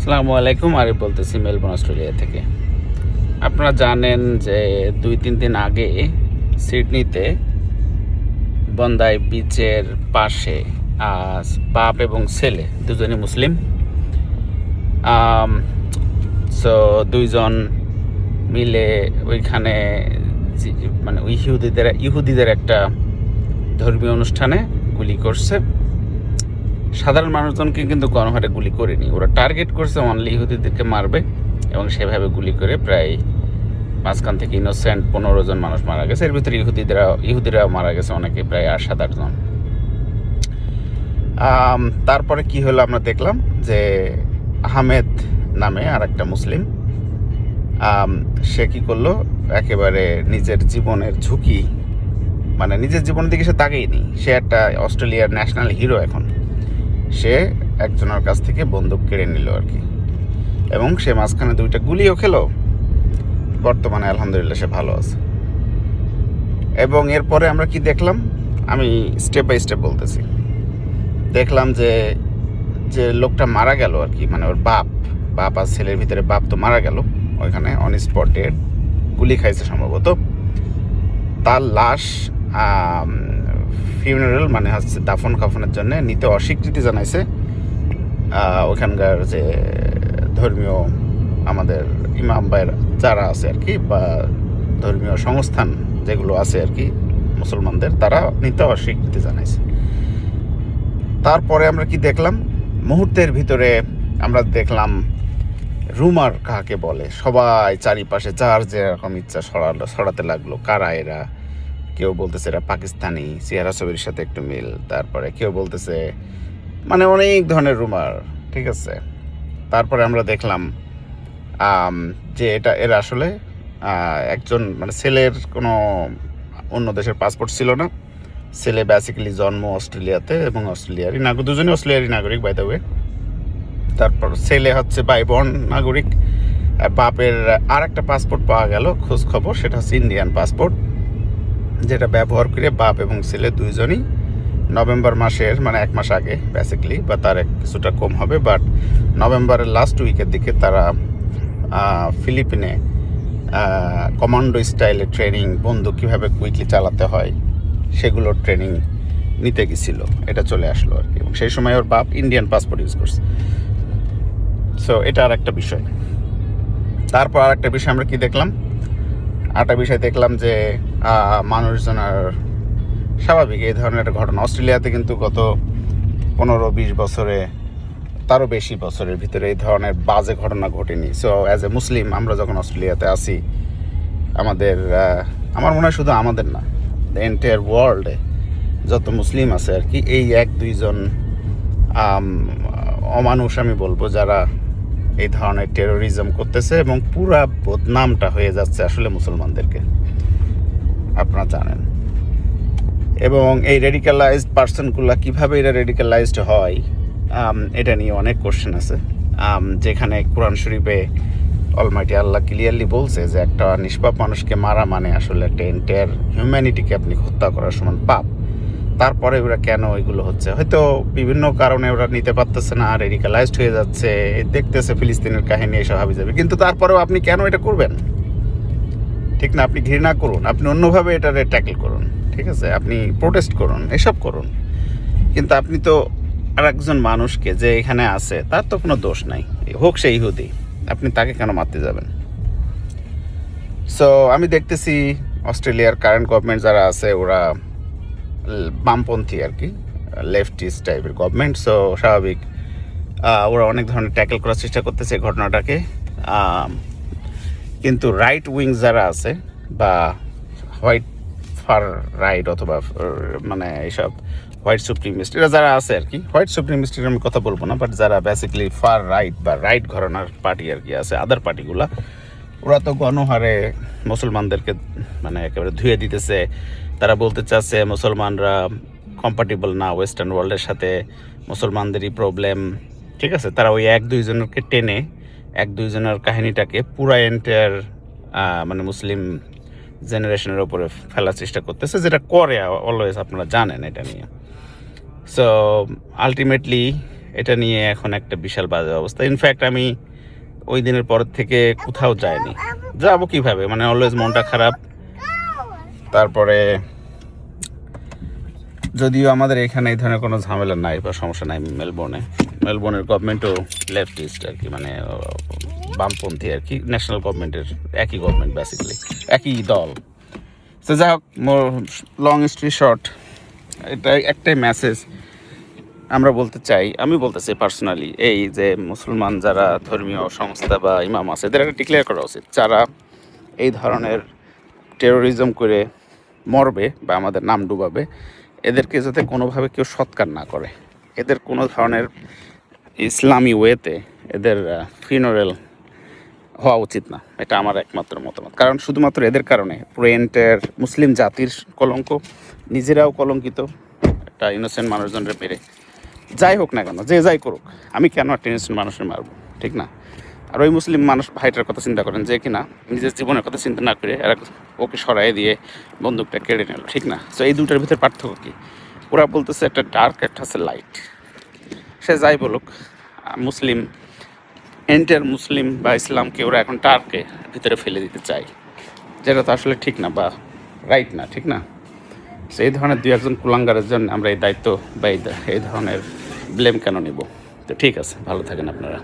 আসসালামু আলাইকুম, আরিফ বলতেছি মেলবোর্ন, অস্ট্রেলিয়া থেকে। আপনারা জানেন যে দুই, তিন দিন আগে সিডনিতে বন্দাই বিচের পাশে বাপ এবং ছেলে দুজনই মুসলিম। সো দুইজন মিলে ওইখানে মানে ওই ইহুদিদের ইহুদিদের একটা ধর্মীয় অনুষ্ঠানে গুলি করছে। সাধারণ মানুষজনকে কিন্তু গণহারে গুলি করেনি। ওরা টার্গেট করছে অনলি ইহুদিদেরকে মারবে এবং সেভাবে গুলি করে প্রায় মাঝখান থেকে ইনোসেন্ট পনেরো জন মানুষ মারা গেছে। এর ভিতরে ইহুদিরা ইহুদিরাও মারা গেছে, অনেকে প্রায় আট, সাত, আট জন। তারপরে কি হলো আমরা দেখলাম যে আহমেদ নামে আর একটা মুসলিম সে কি করল? একেবারে নিজের জীবনের ঝুঁকি মানে নিজের জীবনের দিকে সে তাকেইনি সে একটা অস্ট্রেলিয়ার ন্যাশনাল হিরো এখন। সে একজনের কাছ থেকে বন্দুক কেড়ে নিল আর কি। এবং সে মাঝখানে দুইটা গুলিও খেলো। বর্তমানে আলহামদুলিল্লাহ সে ভালো আছে। এবং এরপরে আমরা কি দেখলাম? আমি স্টেপ বাই স্টেপ বলতেছি। দেখলাম যে যে লোকটা মারা গেল আর কি মানে ওর বাপ বাপ আর ছেলের ভিতরে বাপ তো মারা গেল। ওইখানে অন স্পট গুলি খাইছে সম্ভবত। তার লাশ ফিউনারেল মানে হচ্ছে দাফন কাফনের জন্য নিতে অস্বীকৃতি জানাইছে। ওখানকার যে ধর্মীয় আমাদের ইমাম ভাইয়ের যারা আছে আর কি, বা ধর্মীয় সংস্থান যেগুলো আছে আর কি মুসলমানদের, তারা নিতে অস্বীকৃতি জানাইছে। তারপরে আমরা কি দেখলাম? মুহূর্তের ভিতরে আমরা দেখলাম রুমার কাকে বলে? সবাই চারিপাশে যার যেরকম ইচ্ছা সরালো, সরাতে লাগল, কারা এরা? কেউ বলতেছে এরা পাকিস্তানি, সিয়ারা ছবির সাথে একটু মিল। তারপরে কেউ বলতেছে মানে অনেক ধরনের রুমার ঠিক আছে? তারপরে আমরা দেখলাম যে এটা, এরা আসলে একজন মানে ছেলের কোনো অন্য দেশের পাসপোর্ট ছিল না। ছেলে বেসিক্যালি জন্ম অস্ট্রেলিয়াতে এবং অস্ট্রেলিয়ারই নাগরিক, দুজনই অস্ট্রেলিয়ারই নাগরিক বাই দ্য ওয়ে তারপর ছেলে হচ্ছে বাইবর্ন নাগরিক। আর বাপের আর একটা পাসপোর্ট পাওয়া গেল, খোঁজ খবর, সেটা হচ্ছে ইন্ডিয়ান পাসপোর্ট যেটা ব্যবহার করে বাপ এবং ছেলে দুইজনই নভেম্বর মাসের মানে এক মাস আগে বেসিক্যালি বা তার কিছুটা কম হবে বাট নভেম্বরের লাস্ট উইকের দিকে তারা ফিলিপিনে কমান্ডো স্টাইলে ট্রেনিং বন্দুক কীভাবে কুইকলি চালাতে হয়, সেগুলোর ট্রেনিং নিতে গেছিল। এটা চলে আসলো আর কি। এবং সেই সময় ওর বাপ ইন্ডিয়ান পাসপোর্ট ইউজ করছে। সো এটা আর একটা বিষয়। তারপর আর একটা বিষয় আমরা কি দেখলাম? আরেকটা বিষয় দেখলাম যে মানুষজন আর স্বাভাবিক এই ধরনের একটা ঘটনা। অস্ট্রেলিয়াতে কিন্তু গত পনেরো বিশ বছরে, তারও বেশি বছরের ভিতরে এই ধরনের বাজে ঘটনা ঘটেনি। সো অ্যাজ এ মুসলিম আমরা যখন অস্ট্রেলিয়াতে আসি আমাদের আমার মনে হয় শুধু আমাদের না দ্য এন্টায়ার ওয়ার্ল্ডে যত মুসলিম আছে আর কি, এই এক দুইজন অমানুষ আমি বলব যারা এই ধরনের টেরোরিজম করতেছে এবং পুরা বদনামটা হয়ে যাচ্ছে আসলে মুসলমানদেরকে। আপনারা জানেন। এবং এই রেডিক্যালাইজড পার্সনগুলো কীভাবে এরা রেডিক্যালাইজড হয় এটা নিয়ে অনেক কোশ্চেন আছে। যেখানে কোরআন শরীফে অলমাইটি আল্লাহ ক্লিয়ারলি বলছে যে, একটা নিষ্পাপ মানুষকে মারা মানে আসলে একটা এন্টায়ার হিউম্যানিটিকে আপনি হত্যা করার সমান পাপ। তারপরে ওরা কেন এগুলো হচ্ছে? হয়তো বিভিন্ন কারণে ওরা নিতে পারতেছে না রেডিক্যালাইজড হয়ে যাচ্ছে, দেখতেছে ফিলিস্তিনের কাহিনী, এসব হাবি যাবে কিন্তু তারপরেও আপনি কেন এটা করবেন? ঠিক না? আপনি ঘৃণা করুন। আপনি অন্যভাবে এটারে ট্যাকেল করুন। ঠিক আছে? আপনি প্রোটেস্ট করুন, এসব করুন। কিন্তু আপনি তো আর একজন মানুষকে যে এখানে আছে, তার তো কোনো দোষ নাই। হোক সেই ইহুদি, আপনি তাকে কেন মারতে যাবেন? সো আমি দেখতেছি অস্ট্রেলিয়ার কারেন্ট গভর্নমেন্ট যারা আছে, ওরা বামপন্থী আর কি লেফটিস্ট টাইপের গভর্নমেন্ট সো স্বাভাবিক ওরা অনেক ধরনের ট্যাকেল করার চেষ্টা করতেছে এই ঘটনাটাকে। কিন্তু রাইট উইং যারা আছে বা হোয়াইট ফার রাইট অথবা মানে এইসব হোয়াইট সুপ্রিমিস্ট এরা যারা আছে আর কি হোয়াইট সুপ্রিমিস্টের আমি কথা বলব না বাট যারা বেসিক্যালি ফার রাইট বা রাইট ঘরানার পার্টি আর কি আছে আদার পার্টিগুলা ওরা তো গণহারে মুসলমানদেরকে মানে একেবারে ধুয়ে দিতেছে বলতে চাচ্ছে মুসলমানরা কম্পাটিবল না ওয়েস্টার্ন ওয়ার্ল্ডের সাথে, মুসলমানদেরই প্রবলেম ঠিক আছে? তারা ওই এক দুইজনকে টেনে, এক দুইজনের কাহিনীটাকে পুরা এন্টায়ার মানে মুসলিম জেনারেশনের ওপরে ফেলার চেষ্টা করতেছে, যেটা করে অলওয়েজ আপনারা জানেন এটা নিয়ে। সো আলটিমেটলি এটা নিয়ে এখন একটা বিশাল বাজে অবস্থা। ইনফ্যাক্ট আমি ওই দিনের পর থেকে কোথাও যাইনি। যাব কীভাবে? মানে অলওয়েজ মনটা খারাপ। তারপরে যদিও আমাদের এখানে এই ধরনের কোনো ঝামেলা নাই বা সমস্যা নাই মেলবোর্নে, মেলবোর্নের গভর্নমেন্টও লেফটিস্ট আর কি মানে বামপন্থী আর কি ন্যাশনাল গভর্নমেন্টের একই গভর্নমেন্ট বেসিক্যালি একই দল। তো যাই হোক মোর লং স্টোরি শর্ট এটা একটাই মেসেজ আমরা বলতে চাই। আমি বলতে চাই পার্সোনালি এই যে মুসলমান যারা ধর্মীয় সংস্থা বা ইমাম আছে, এদের একটা ডিক্লেয়ার করা উচিত। যারা এই ধরনের টেরোরিজম করে মরবে বা আমাদের নাম ডুবাবে, এদেরকে যাতে কোনোভাবে কেউ সৎকার না করে। এদের কোনো ধরনের ইসলামী ওয়েতে এদের ফিনোরেল হওয়া উচিত না। এটা আমার একমাত্র মতামত। কারণ শুধুমাত্র এদের কারণে প্রেন্টের মুসলিম জাতির কলঙ্ক, নিজেরাও কলঙ্কিত, একটা ইনোসেন্ট মানুষজনরে মেরে। যাই হোক না কেন, যে যাই করুক, আমি কেন একটা ইনোসেন্ট মানুষের মারবো? ঠিক না? আর ওই মুসলিম মানুষ ভাইটার কথা চিন্তা করেন যে কিনা নিজের জীবনের কথা চিন্তা না করে এরা ওকে সরাই দিয়ে বন্দুকটা কেড়ে নিল, ঠিক না? তো এই দুটার ভিতরে পার্থক্য কী? ওরা বলতেছে একটা ডার্ক একটা হচ্ছে লাইট সে যাই বলুক, মুসলিম এন্টার মুসলিম বা ইসলামকে ওরা এখন টার্কে ভিতরে ফেলে দিতে চায়। যেটা তো আসলে ঠিক না বা রাইট না, ঠিক না? সেই ধরনের দুই একজন কুলাঙ্গারের জন্য আমরা এই দায়িত্ব বা এই এই ধরনের ব্লেম কেন নিব? তো ঠিক আছে, ভালো থাকেন আপনারা।